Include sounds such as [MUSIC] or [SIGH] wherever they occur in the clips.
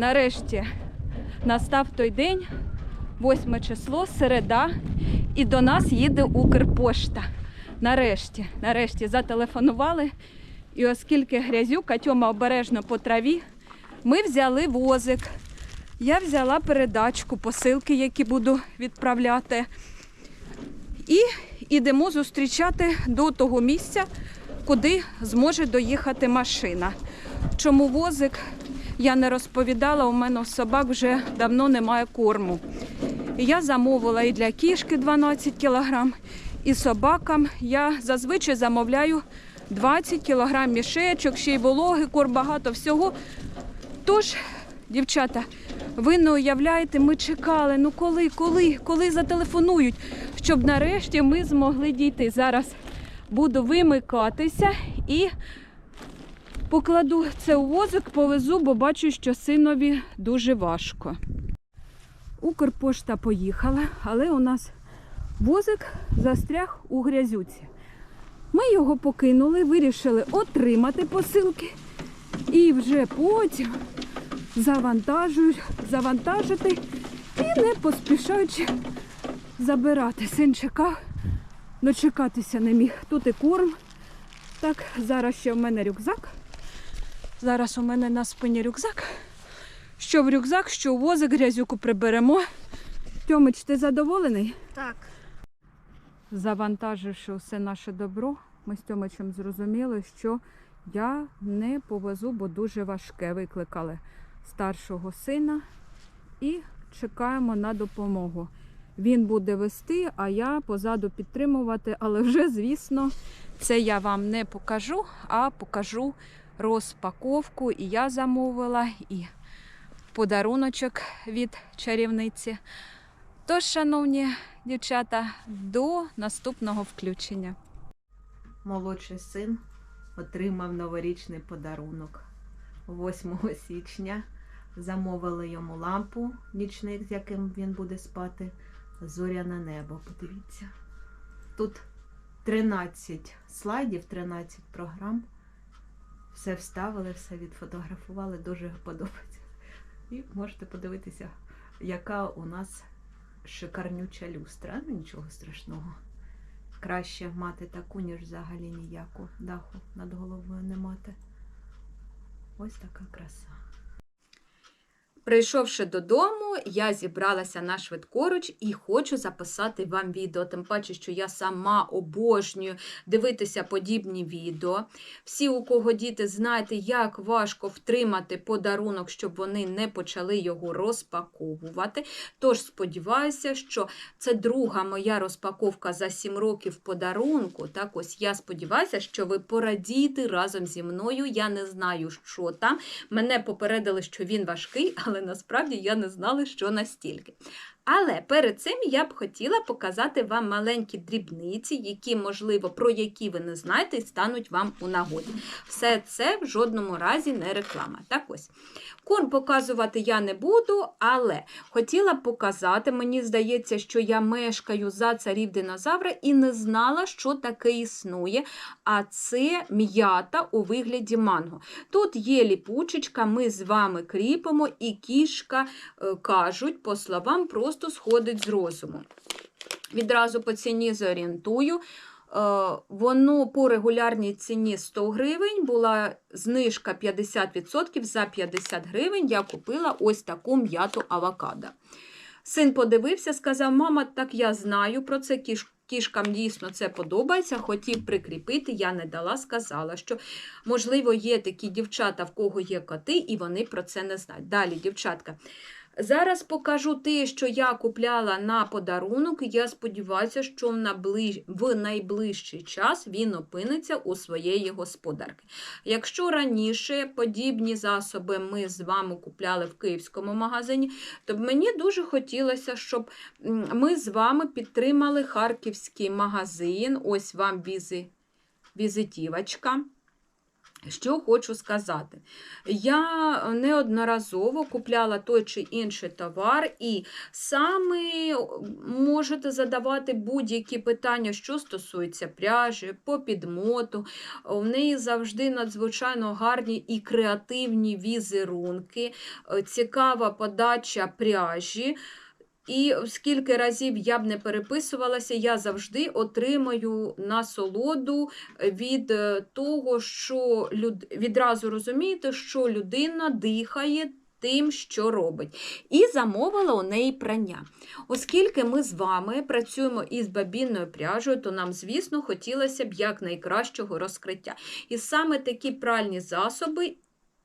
Нарешті настав той день, 8 число, середа, і до нас їде Укрпошта. Нарешті, нарешті зателефонували. І оскільки грязюка Тьома обережно по траві, ми взяли возик. Я взяла передачку, посилки, які буду відправляти. І йдемо зустрічати до того місця, куди зможе доїхати машина. Чому возик я не розповідала, у мене собак вже давно немає корму. Я замовила і для кішки 12 кілограм, і собакам я зазвичай замовляю 20 кілограм мішечок, ще й вологи, корм, багато всього. Тож, дівчата, ви не уявляєте, ми чекали. Ну коли, коли, коли зателефонують, щоб нарешті ми змогли дійти. Зараз буду вимикатися і покладу це у возик, повезу, бо бачу, що синові дуже важко. Укрпошта поїхала, але у нас возик застряг у грязюці. Ми його покинули, вирішили отримати посилки і вже потім завантажити і не поспішаючи забирати. Син чекав, дочекатися не міг. Тут і корм. Так, зараз ще в мене рюкзак. Зараз у мене на спині рюкзак. Що в рюкзак, що у возик грязюку приберемо. Тьомич, ти задоволений? Так. Завантаживши все наше добро, ми з Тьомичем зрозуміли, що я не повезу, бо дуже важке. Викликали старшого сина і чекаємо на допомогу. Він буде вести, а я позаду підтримувати, але вже, звісно, це я вам не покажу, а покажу розпаковку. І я замовила, і подаруночок від чарівниці. Тож, шановні дівчата, до наступного включення. Молодший син отримав новорічний подарунок 8 січня. Замовили йому лампу нічник, з яким він буде спати. Зоряне небо. Подивіться. Тут 13 слайдів, 13 програм. Все вставили, все відфотографували, дуже подобається. І можете подивитися, яка у нас шикарнюча люстра. Ну, нічого страшного. Краще мати таку, ніж взагалі ніяку даху над головою не мати. Ось така краса. Прийшовши додому, я зібралася на швидкоруч і хочу записати вам відео. Тим паче, що я сама обожнюю дивитися подібні відео. Всі, у кого діти, знаєте, як важко втримати подарунок, щоб вони не почали його розпаковувати. Тож сподіваюся, що це друга моя розпаковка за 7 років подарунку. Так ось я сподіваюся, що ви порадієте разом зі мною. Я не знаю, що там. Мене попередили, що він важкий, але насправді я не знала, що настільки. Але перед цим я б хотіла показати вам маленькі дрібниці, які, можливо, про які ви не знаєте, і стануть вам у нагоді. Все це в жодному разі не реклама. Так ось. Корм показувати я не буду, але хотіла б показати, мені здається, що я мешкаю за царів динозавра і не знала, що таке існує. А це м'ята у вигляді манго. Тут є ліпучечка, ми з вами кріпимо, і кішка, е, кажуть, по словам, просто сходить з розуму. Відразу по ціні зорієнтую. Е, Воно по регулярній ціні 100 гривень, була знижка 50% за 50 гривень. Я купила ось таку м'яту авокадо. Син подивився, сказав: Мама, так я знаю про це. Кішкам дійсно це подобається, хотів прикріпити, я не дала, сказала, що, можливо, є такі дівчата, в кого є коти, і вони про це не знають. Далі, дівчатка. Зараз покажу те, що я купляла на подарунок. Я сподіваюся, що в найближчий час він опиниться у своєї господарки. Якщо раніше подібні засоби ми з вами купляли в київському магазині, то мені дуже хотілося, щоб ми з вами підтримали харківський магазин. Ось вам візи, візитівочка. Що хочу сказати, я неодноразово купляла той чи інший товар, і саме можете задавати будь-які питання, що стосується пряжі, по підмоту. В неї завжди надзвичайно гарні і креативні візерунки, е, цікава подача пряжі. І скільки разів я б не переписувалася, я завжди отримаю насолоду від е, того, що люд... відразу розумієте, що людина дихає тим, що робить. І замовила у неї прання. Оскільки ми з вами працюємо із бабінною пряжею, то нам, звісно, хотілося б якнайкращого розкриття. І саме такі пральні засоби.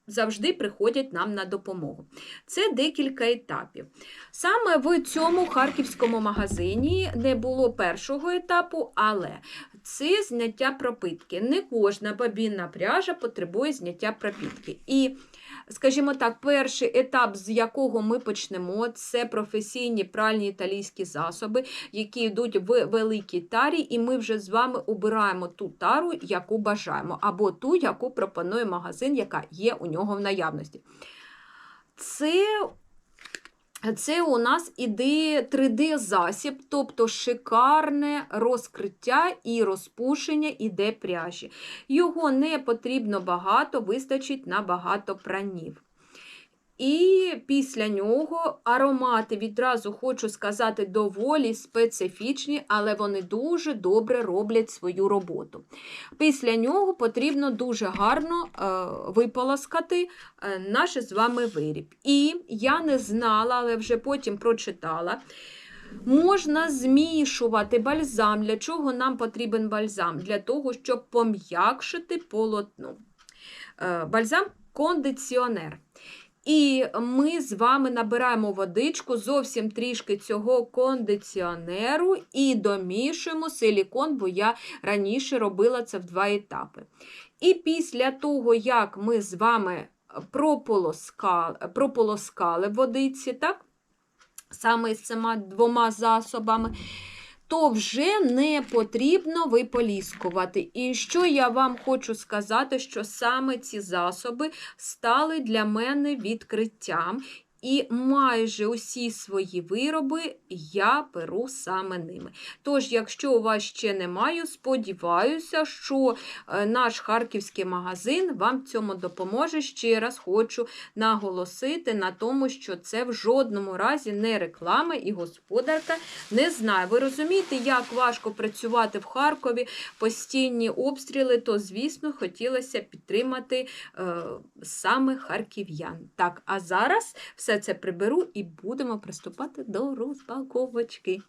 Завжди приходять нам на допомогу. Це декілька етапів. Саме в цьому харківському магазині не було першого етапу, але це зняття пропитки. Не кожна бабінна пряжа потребує зняття пропитки. І, скажімо так, перший етап, з якого ми почнемо, це професійні пральні італійські засоби, які йдуть в великій тарі, і ми вже з вами обираємо ту тару, яку бажаємо, або ту, яку пропонує магазин, яка є у нього в наявності. Це це у нас іде 3D-засіб, тобто шикарне розкриття і розпушення іде пряжі. Його не потрібно багато, вистачить на багато пранів. І після нього аромати, відразу хочу сказати, доволі специфічні, але вони дуже добре роблять свою роботу. Після нього потрібно дуже гарно е, виполоскати е, наш з вами виріб. І я не знала, але вже потім прочитала. Можна змішувати бальзам. Для чого нам потрібен бальзам? Для того, щоб пом'якшити полотно. Е, бальзам кондиціонер. І ми з вами набираємо водичку, зовсім трішки цього кондиціонеру і домішуємо силікон, бо я раніше робила це в два етапи. І після того, як ми з вами прополоскали, прополоскали водиці, так? саме з цими двома засобами, то вже не потрібно виполіскувати. І що я вам хочу сказати, що саме ці засоби стали для мене відкриттям. І майже усі свої вироби я беру саме ними. Тож, якщо у вас ще немає, сподіваюся, що е, наш харківський магазин вам цьому допоможе. Ще раз хочу наголосити на тому, що це в жодному разі не реклама і господарка не знає. Ви розумієте, як важко працювати в Харкові, постійні обстріли, то, звісно, хотілося підтримати е, саме харків'ян. Так, а зараз все це приберу і будемо приступати до розпаковочки.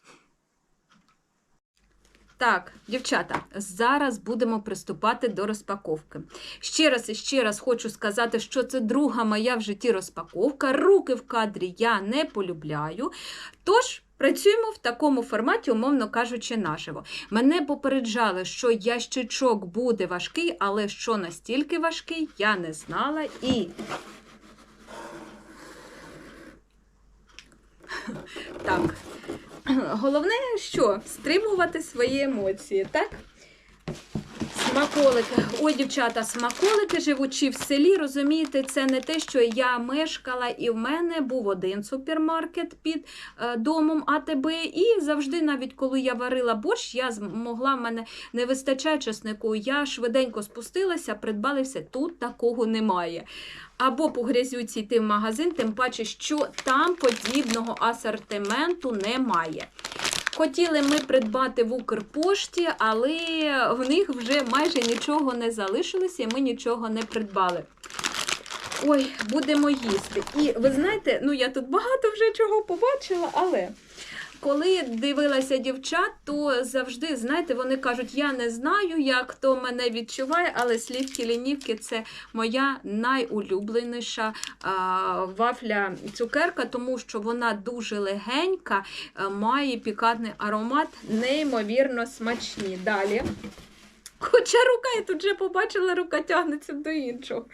Так, дівчата, зараз будемо приступати до розпаковки. Ще раз і ще раз хочу сказати, що це друга моя в житті розпаковка. Руки в кадрі я не полюбляю. Тож. Працюємо в такому форматі, умовно кажучи, наживо. Мене попереджали, що ящичок буде важкий, але що настільки важкий, я не знала. І [LAUGHS] Так. Головне, що? Стримувати свої емоції, так? Смаколики. Ой, дівчата, смаколики, живучи в селі, розумієте, це не те, що я мешкала, і в мене був один супермаркет під е, домом АТБ. І завжди, навіть коли я варила борщ, я змогла, в мене не вистачає чеснику. Я швиденько спустилася, придбали все. Тут такого немає. Або по грязюці йти в магазин, тим паче, що там подібного асортименту немає. Хотіли ми придбати в Укрпошті, але в них вже майже нічого не залишилося, і ми нічого не придбали. Ой, будемо їсти. І ви знаєте, ну я тут багато вже чого побачила, але коли дивилася дівчат, то завжди, знаєте, вони кажуть, я не знаю, як хто мене відчуває, але слівки лінівки це моя найулюбленіша вафля цукерка, тому що вона дуже легенька, має пікантний аромат, неймовірно смачні. Далі. Хоча рука, я тут вже побачила, рука тягнеться до іншого.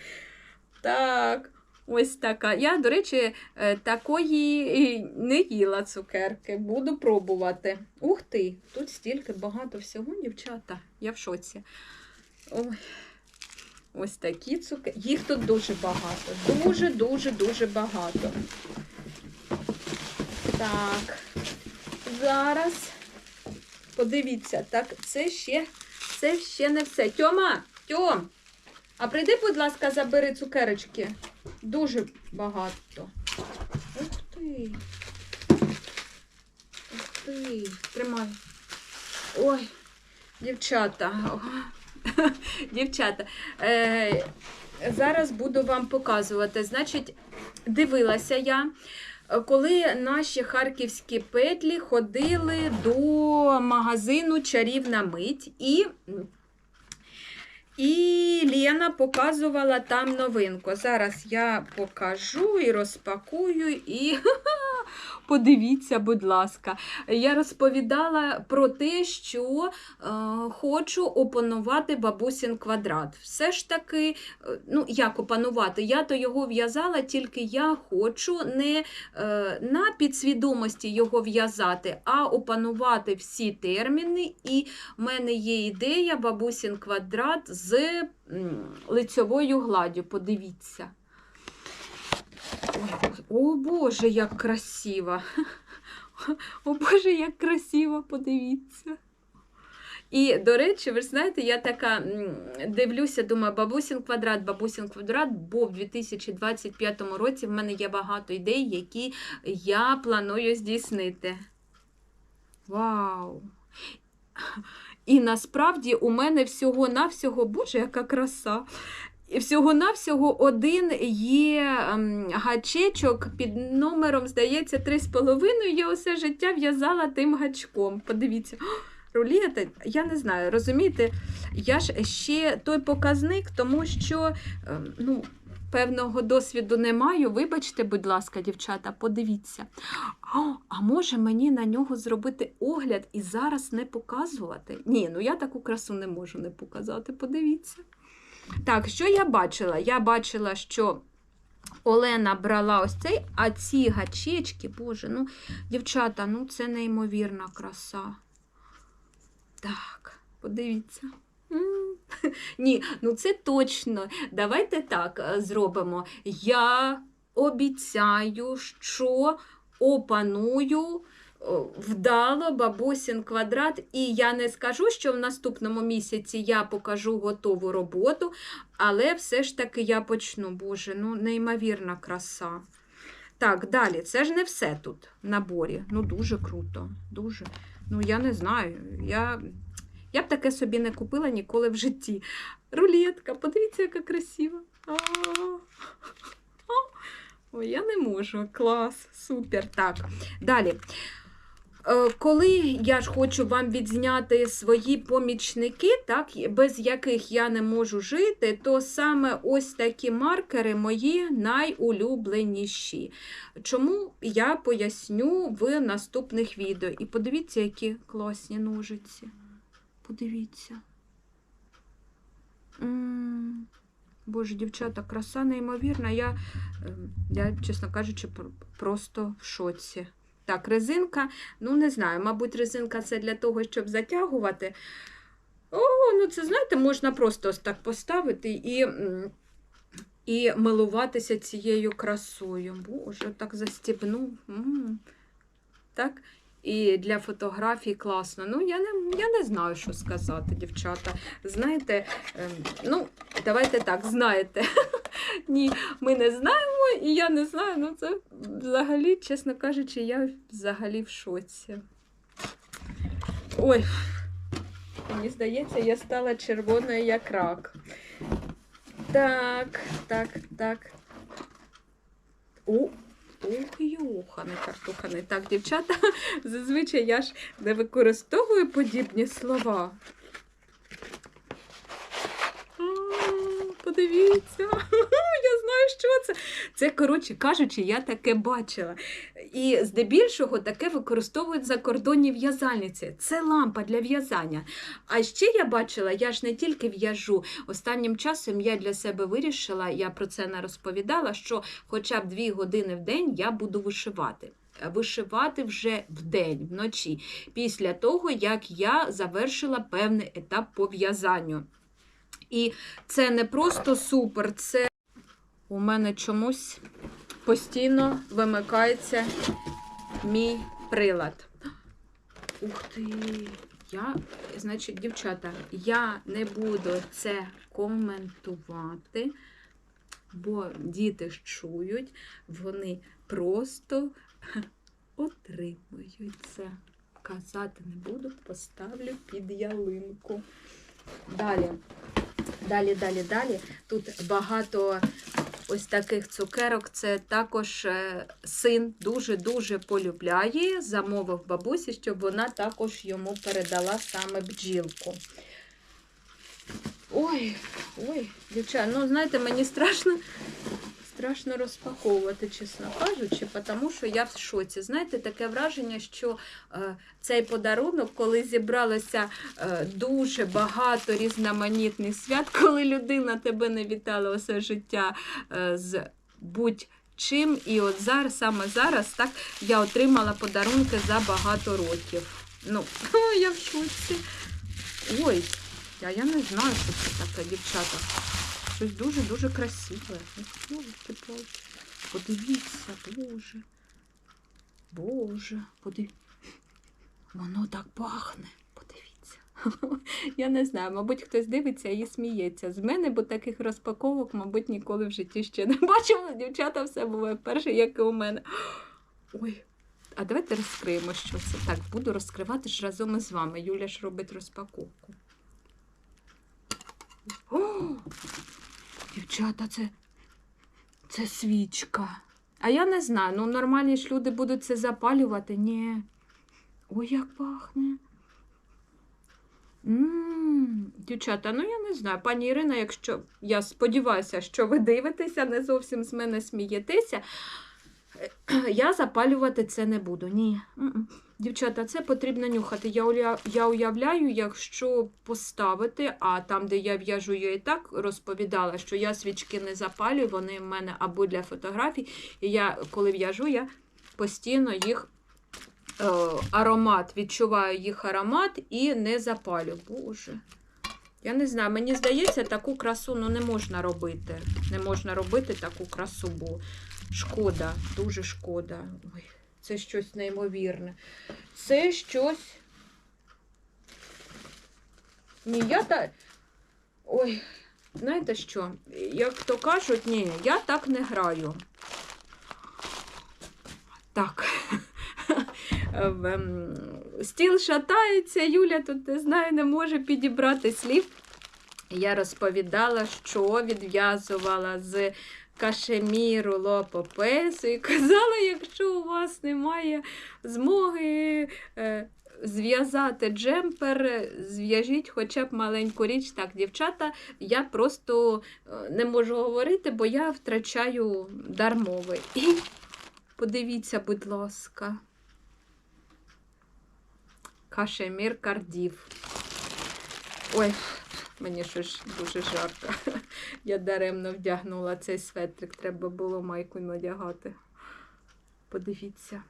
Так. Ось така. Я, до речі, е, такої не їла цукерки. Буду пробувати. Ух ти! Тут стільки багато всього, дівчата. Я в шоці. Ой. Ось такі цукерки. Їх тут дуже багато. Дуже, дуже, дуже багато. Так. Зараз. Подивіться, так, це ще, це ще не все. Тьома, Тьом, а прийди, будь ласка, забери цукерочки. Дуже багато. Ух ти. Ух ти. Тримай. Ой, дівчата. [LAUGHS] Дівчата, е, зараз буду вам показувати. Значить, дивилася я, коли наші харківські петлі ходили до магазину Чарівна мить і. І Лена показувала там новинку. Зараз я покажу і розпакую, і [LAUGHS] подивіться, будь ласка. Я розповідала про те, що е, хочу опанувати бабусін квадрат. Все ж таки, е, ну як опанувати? Я то його в'язала, тільки я хочу не е, на підсвідомості його в'язати, а опанувати всі терміни. І в мене є ідея бабусін квадрат з м, лицьовою гладдю. Подивіться. О Боже, як красиво! [LAUGHS] О Боже, як красиво, подивіться. І, до речі, ви ж знаєте, я така дивлюся, думаю, бабусін квадрат, бабусін квадрат, бо в 2025 році в мене є багато ідей, які я планую здійснити. Вау! І насправді у мене всього-навсього, боже, яка краса! Всього-навсього один є ем, гачечок під номером, здається, 3,5. Я усе життя в'язала тим гачком. Подивіться. [GASPS] О, я не знаю, розумієте, я ж ще той показник, тому що ем, ну, певного досвіду не маю. Вибачте, будь ласка, дівчата, подивіться. О, а може мені на нього зробити огляд і зараз не показувати? Ні, ну я таку красу не можу не показати. Подивіться. Так, що я бачила? Я бачила, що Олена брала ось цей, а ці гачечки, боже, ну, дівчата, ну це неймовірна краса. Так, подивіться. [LAUGHS] Ні, ну це точно. Давайте так е, зробимо. Я обіцяю, що опаную вдало бабусін квадрат, і я не скажу, що в наступному місяці я покажу готову роботу, але все ж таки я почну. Боже, ну неймовірна краса. Так, далі, це ж не все тут в наборі. Ну, дуже круто. Дуже. Ну, я не знаю. Я, я б таке собі не купила ніколи в житті. Рулетка, подивіться, яка красива. Ой, я не можу. Клас, супер. Так, далі. Е, Коли я ж хочу вам відзняти свої помічники, так, без яких я не можу жити, то саме ось такі маркери мої найулюбленіші. Чому я поясню в наступних відео. І подивіться, які класні ножиці. Подивіться. Боже, дівчата, краса неймовірна. Я, ем, я чесно кажучи, просто в шоці. Так, резинка, ну не знаю, мабуть, резинка це для того, щоб затягувати. О, ну це, знаєте, можна просто ось так поставити і, і милуватися цією красою. Боже, так застібнув. М. Так, і для фотографій класно. Ну, я не, я не знаю, що сказати, дівчата. Знаєте, ем, ну, давайте так, знаєте. [LAUGHS] Ні, ми не знаємо, і я не знаю. Ну, це взагалі, чесно кажучи, я взагалі в шоці. Ой, мені здається, я стала червоною як рак. Так, так, так. О, Ух, йоханий картуханий. Так, дівчата, [LAUGHS] зазвичай я ж не використовую подібні слова. А, Подивіться, [LAUGHS] я знаю, що це. Це, коротше кажучи, я таке бачила. І здебільшого таке використовують закордонні в'язальниці. Це лампа для в'язання. А ще я бачила, я ж не тільки в'яжу. Останнім часом я для себе вирішила, я про це не розповідала, що хоча б дві години в день я буду вишивати. Вишивати вже вдень, вночі, після того, як я завершила певний етап по в'язанню. І це не просто супер, це у мене чомусь постійно вимикається мій прилад. Ух ти! Я, значить, дівчата, я не буду це коментувати, бо діти ж чують, вони просто отримують це. Казати не буду, поставлю під ялинку. Далі. Далі, далі, далі. Тут багато ось таких цукерок. Це також е, син дуже-дуже полюбляє. Замовив бабусі, щоб вона також йому передала саме бджілку. Ой, ой, дівчата, ну знаєте, мені страшно. Страшно розпаковувати, чесно кажучи, тому що я в шоці. Знаєте, таке враження, що е, цей подарунок, коли зібралося е, дуже багато різноманітних свят, [LAUGHS] коли людина тебе не вітала усе життя е, з будь-чим. І от зараз, саме зараз, так я отримала подарунки за багато років. Ну, [LAUGHS] я в шоці. Ой, а я не знаю, що це таке, дівчата. Щось дуже-дуже красиве. Ну, типу, подивіться, боже. Боже, подивіться. Воно так пахне. Подивіться. [LAUGHS] Я не знаю, мабуть, хтось дивиться і сміється з мене, бо таких розпаковок, мабуть, ніколи в житті ще не [LAUGHS] бачила. Дівчата все буває вперше, як і у мене. Ой. А давайте розкриємо, що це. Так, буду розкривати ж разом із вами. Юля ж робить розпаковку. [GASPS] Дівчата, це, це свічка. А я не знаю, ну нормальні ж люди будуть це запалювати. Ні. Ой, як пахне. Дівчата, ну я не знаю. Пані Ірина, якщо я сподіваюся, що ви дивитеся, не зовсім з мене смієтеся, я запалювати це не буду. Ні. Дівчата, це потрібно нюхати. Я, я уявляю, якщо поставити, а там, де я в'яжу, я і так розповідала, що я свічки не запалюю, вони в мене або для фотографій. І я, коли в'яжу, я постійно їх е, аромат, відчуваю їх аромат і не запалю. Боже. Я не знаю, мені здається, таку красу ну, не можна робити. Не можна робити таку красу, бо шкода, дуже шкода. Ой. Це щось неймовірне. Це щось. Ні, я так. Ой, знаєте що? Як то кажуть, ні, я так не граю. Так. [LAUGHS] Ем, Стіл шатається, Юля тут не знаю, не може підібрати слів. Я розповідала, що відв'язувала з кашеміру лопопесу і казала, якщо у вас немає змоги е, зв'язати джемпер, зв'яжіть хоча б маленьку річ. Так, дівчата, я просто е, не можу говорити, бо я втрачаю дар мови. І подивіться, будь ласка. Кашемір кардів. Ой, мені щось дуже жарко. [LAUGHS] Я даремно вдягнула цей светрик, треба було майку надягати. Подивіться.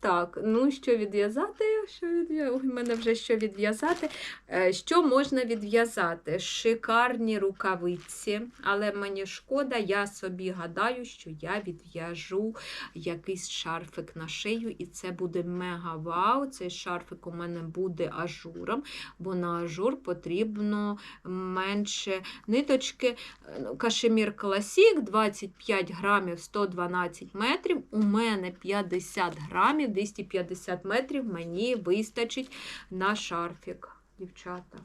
Так, ну що відв'язати? Що відв'я... Ой, мене вже що відв'язати. Е, Що можна відв'язати? Шикарні рукавиці, але мені шкода, я собі гадаю, що я відв'яжу якийсь шарфик на шию, і це буде мега вау. Цей шарфик у мене буде ажуром, бо на ажур потрібно менше ниточки. Ну, Кашемір Класік 25 грамів 112 метрів. У мене 50 грамів, 250 метрів мені вистачить на шарфік, дівчата.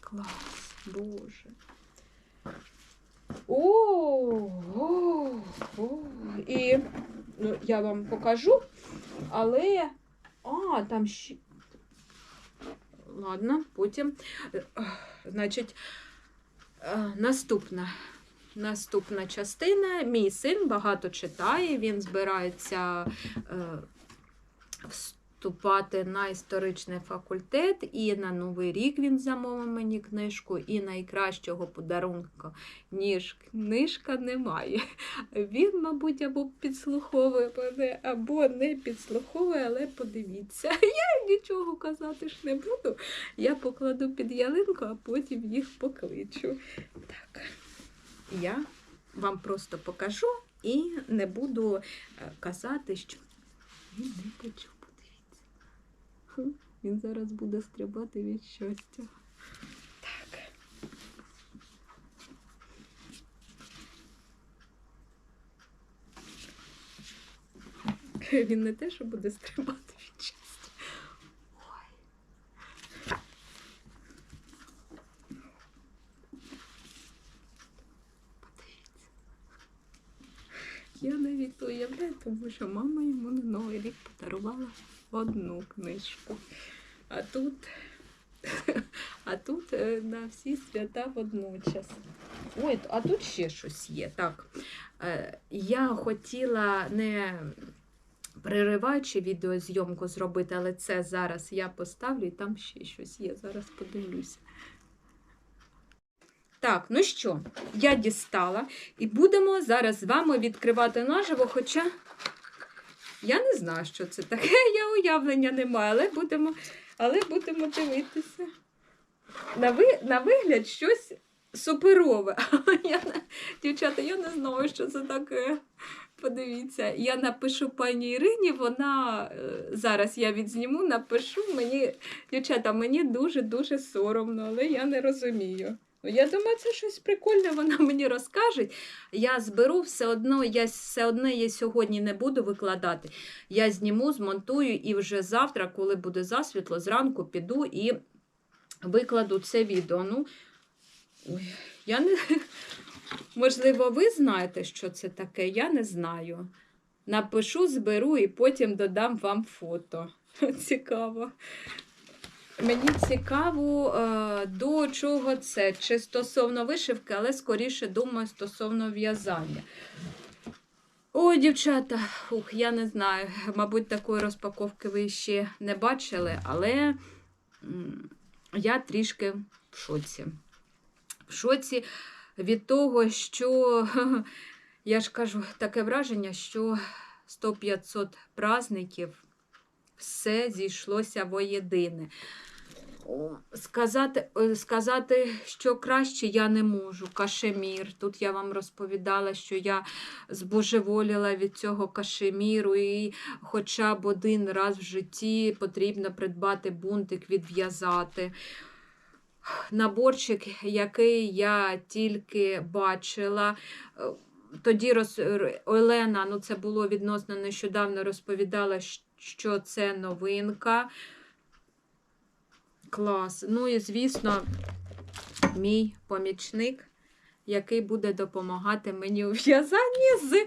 Клас, боже. О, о, о. І ну, я вам покажу, але. А, там ще. Ладно, потім. Е, Значить, е, наступна. Наступна частина. Мій син багато читає, він збирається е, вступати на історичний факультет, і на Новий рік він замовив мені книжку, і найкращого подарунка, ніж книжка, немає. Він, мабуть, або підслуховує мене, або не підслуховує, але подивіться. [LAUGHS] Я нічого казати ж не буду. Я покладу під ялинку, а потім їх покличу. Так, я вам просто покажу і не буду е, казати, що він не почув. Подивіться. Він зараз буде стрибати від щастя. Так. Він не те, що буде стрибати від щастя. Ой. Подивіться. Я навіть уявляю, тому що мама йому на Новий рік подарувала одну книжку. А тут, [LAUGHS] а тут е, на всі свята водночас. Ой, а тут ще щось є. Так, е, я хотіла не перериваючи відеозйомку зробити, але це зараз я поставлю і там ще щось є. Зараз подивлюся. Так, ну що, я дістала і будемо зараз з вами відкривати наживо, хоча я не знаю, що це таке, [LAUGHS] я уявлення не маю, але будемо, але будемо дивитися. На, ви, на вигляд щось суперове. [LAUGHS] Я, дівчата, я не знаю, що це таке. Подивіться, я напишу пані Ірині, вона е, зараз я відзніму, напишу. Мені, дівчата, мені дуже-дуже соромно, але я не розумію. Я думаю, це щось прикольне, вона [LAUGHS] мені розкаже. Я зберу все одно, я все одно я сьогодні не буду викладати. Я зніму, змонтую і вже завтра, коли буде засвітло, зранку піду і викладу це відео. Ну, ой, я не... [LAUGHS] Можливо, ви знаєте, що це таке, я не знаю. Напишу, зберу і потім додам вам фото. [LAUGHS] Цікаво. Мені цікаво, е, до чого це, чи стосовно вишивки, але скоріше думаю стосовно в'язання. Ой, дівчата, ух, я не знаю. Мабуть, такої розпаковки ви ще не бачили, але я трішки в шоці. В шоці від того, що [LAUGHS] я ж кажу, таке враження, що 100-500 праздників все зійшлося воєдине. Сказати, е, сказати, що краще я не можу. Кашемір. Тут я вам розповідала, що я збожеволіла від цього кашеміру, і хоча б один раз в житті потрібно придбати бунтик, відв'язати. Наборчик, який я тільки бачила. е, Тоді роз... Олена, ну це було відносно нещодавно, розповідала, що це новинка. Клас. Ну і, звісно, мій помічник, який буде допомагати мені у в'язанні з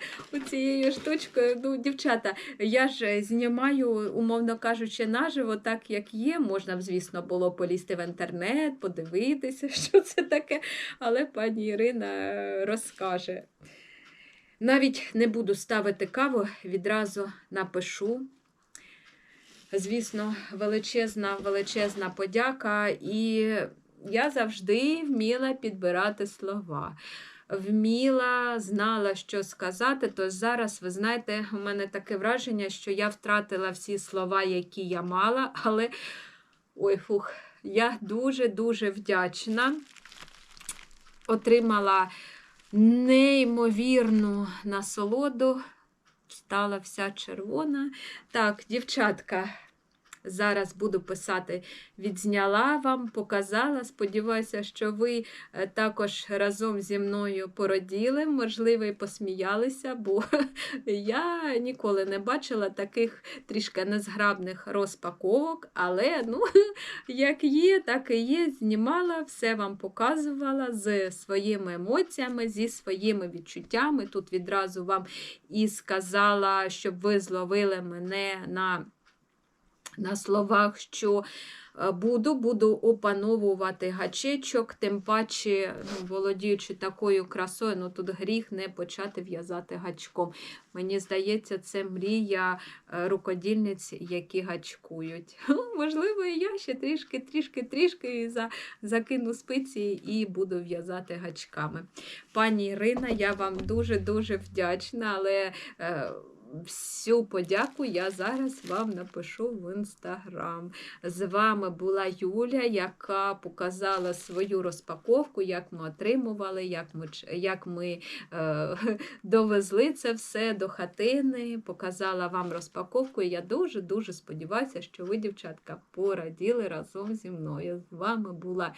цією штучкою. Ну, дівчата, я ж знімаю, умовно кажучи, наживо, так як є. Можна звісно, було полізти в інтернет, подивитися, [LAUGHS] що це таке, але пані Ірина розкаже. Навіть не буду ставити каву, відразу напишу. Звісно, величезна, величезна подяка. І я завжди вміла підбирати слова. Вміла, знала, що сказати. Тож зараз, ви знаєте, у мене таке враження, що я втратила всі слова, які я мала, але ой, фух, я дуже-дуже вдячна. Отримала неймовірну насолоду. Стала вся червона. Так, дівчатка, зараз буду писати, відзняла вам, показала. Сподіваюся, що ви е, також разом зі мною породіли, можливо, і посміялися, бо [LAUGHS] я ніколи не бачила таких трішки незграбних розпаковок, але ну, [LAUGHS] як є, так і є. Знімала, все вам показувала з своїми емоціями, зі своїми відчуттями. Тут відразу вам і сказала, щоб ви зловили мене на на словах, що е, буду, буду опановувати гачечок, тим паче, ну, володіючи такою красою, ну тут гріх не почати в'язати гачком. Мені здається, це мрія е, рукодільниць, які гачкують. [LAUGHS] Можливо, я ще трішки, трішки, трішки за, закину спиці і буду в'язати гачками. Пані Ірина, я вам дуже-дуже вдячна, але. Всю подяку я зараз вам напишу в інстаграм. З вами була Юля, яка показала свою розпаковку, як ми отримували, як ми, як ми е, [LAUGHS] довезли це все до хатини, показала вам розпаковку. І я дуже-дуже сподіваюся, що ви, дівчатка, пораділи разом зі мною. З вами була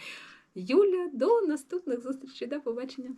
Юля. До наступних зустрічей. До побачення.